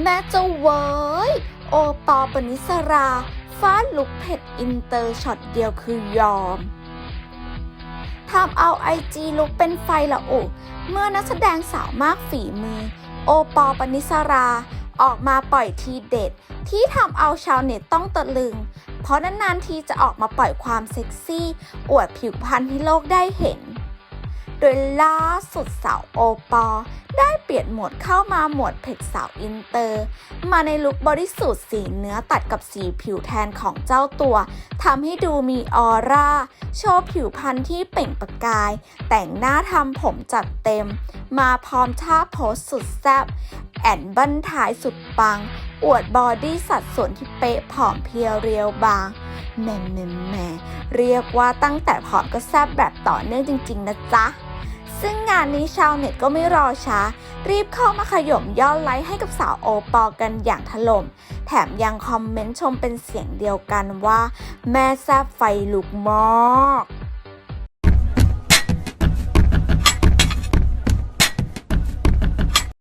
แม่เจ้าเว้ย โอปอปนิสราฟาดลุกเผ็ดอินเตอร์ช็อตเดียวคือยอมทำเอาไอจีลุกเป็นไฟละอุเมื่อนักแสดงสาวมากฝีมือ โอปอปนิสราออกมาปล่อยทีเด็ด ที่ทำเอาชาวเน็ตต้องตะลึง เพราะนานๆทีจะออกมาปล่อยความเซ็กซี่ อวดผิวพรรณให้โลกได้เห็น โดยล่าสุดสาวโอปอ ได้เปลี่ยนโหมดเข้ามาโหมดเผ็ดสาวอินเตอร์ มาในลุคบริสุทธิ์สีเนื้อตัดกับสีผิวแทนของเจ้าตัวทำให้ดูมีออร่า โชว์ผิวพรรณที่เปล่งประกาย แต่งหน้าทำผมจัดเต็ม มาพร้อมท่าโพสสุดแซ่บแอนบั้นท้ายสุดปัง อวดบอดี้สัดส่วนที่เป๊ะผอมเพรียวเรียวบางแม่แหม่แหม่เรียกว่าตั้งแต่ผอมก็แซ่บแบบต่อเนื่องจริง ๆ นะจ๊ะ ซึ่งงานนี้ชาวเน็ตก็ไม่รอช้า รีบเข้ามาขย่มยอดไลค์ให้กับสาวโอปอกันอย่างถล่ม แถมยังคอมเมนต์ชมเป็นเสียงเดียวกันว่า แม่แซบไฟลุกมอก